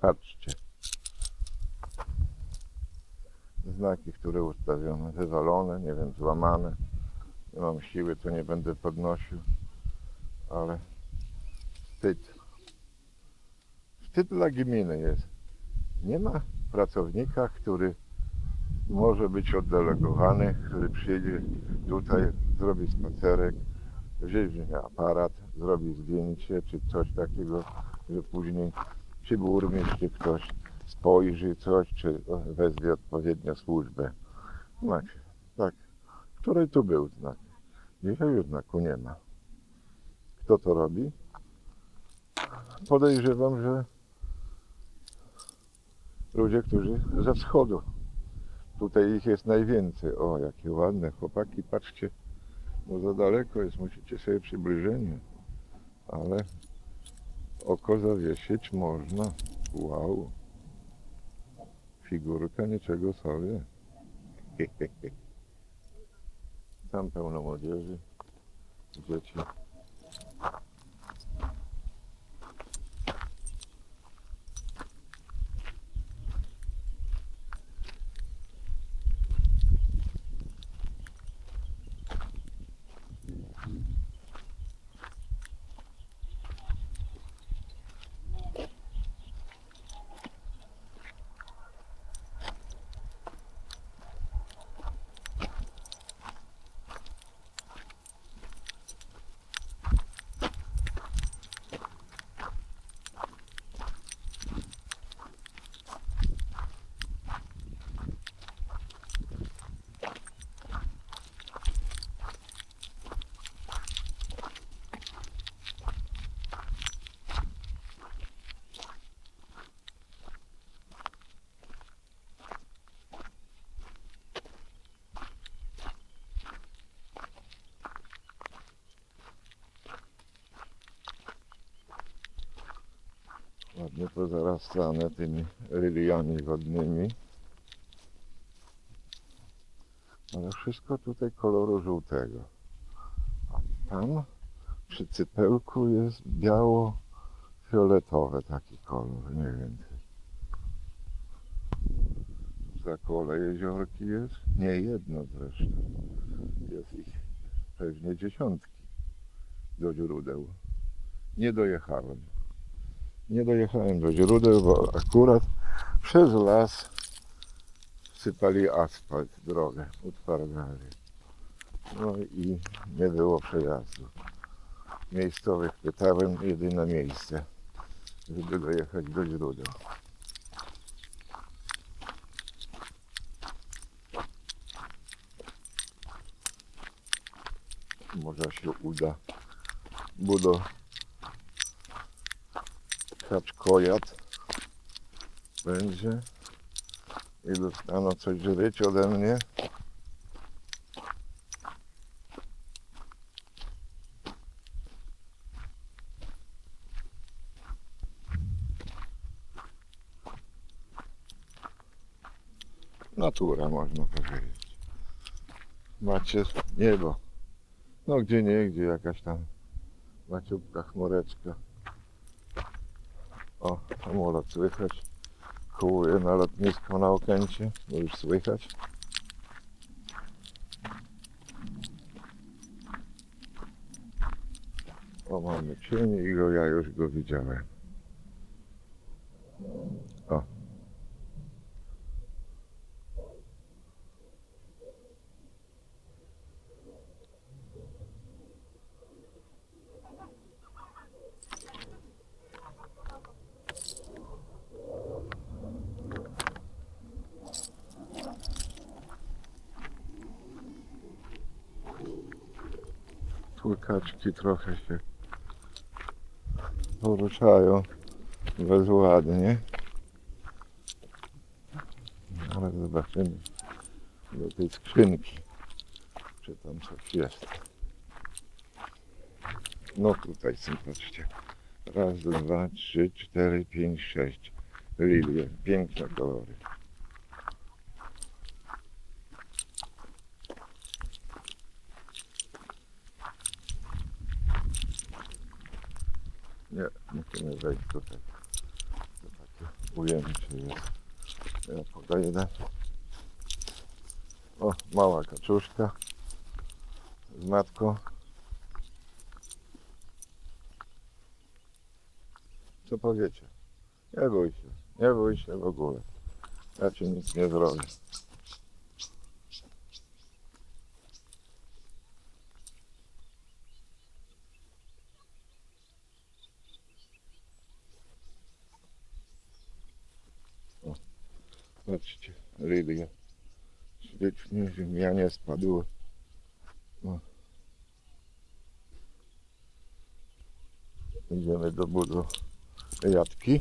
Patrzcie. Znaki, które ustawione, wywalone, nie wiem, złamane. Nie mam siły, to nie będę podnosił, ale wstyd. Wstyd dla gminy jest. Nie ma pracownika, który może być oddelegowany, który przyjedzie tutaj, zrobi spacerek, weźmie aparat, zrobi zdjęcie czy coś takiego, że później czy burmistrz, czy ktoś spojrzy coś, czy wezwie odpowiednią służbę. Macie, tak. Wczoraj tu był znak. Dzisiaj już znaku nie ma. Kto to robi? Podejrzewam, że ludzie, którzy ze wschodu. Tutaj ich jest najwięcej. O, jakie ładne chłopaki, patrzcie. No za daleko jest, musicie sobie przybliżenie. Ale oko zawiesić można. Wow. Figurka niczego sobie. Tam pełno młodzieży, dzieci. Ładnie pozarastane tymi liliami wodnymi. Ale wszystko tutaj koloru żółtego. A tam przy cypełku jest biało-fioletowy taki kolor, nie więcej. Za kole jeziorki jest? Nie jedno zresztą. Jest ich pewnie dziesiątki do źródeł. Nie dojechałem. Nie dojechałem do źródeł, bo akurat przez las sypali asfalt, drogę, utwardzali. No i nie było przejazdu. Miejscowych pytałem, jedyne miejsce, żeby dojechać do źródeł. Może się uda budo kaczkojad będzie i dostaną coś żyć ode mnie. Natura można powiedzieć. Macie niebo. No gdzie nie, gdzie jakaś tam maciubka chmureczka. O, samolot słychać. Kołuje na lotnisko na Okęcie. No już słychać. O, mamy cień i go, ja już go widziałem. O. Tłykaczki trochę się poruszają bezładnie. Ale zobaczymy do tej skrzynki, czy tam coś jest. No tutaj są, patrzcie. Raz, dwa, trzy, cztery, pięć, sześć. Lilie, piękne kolory. Nie, musimy wejść tutaj. To takie czy jest. Ja podejdę. O, mała kaczuszka z matką. Co powiecie? Nie bój się, nie bój się w ogóle. Ja ci nic nie zrobię. Patrzcie, Lilia. Ślicznie ziemianie spadły. O. Idziemy do budu jatki.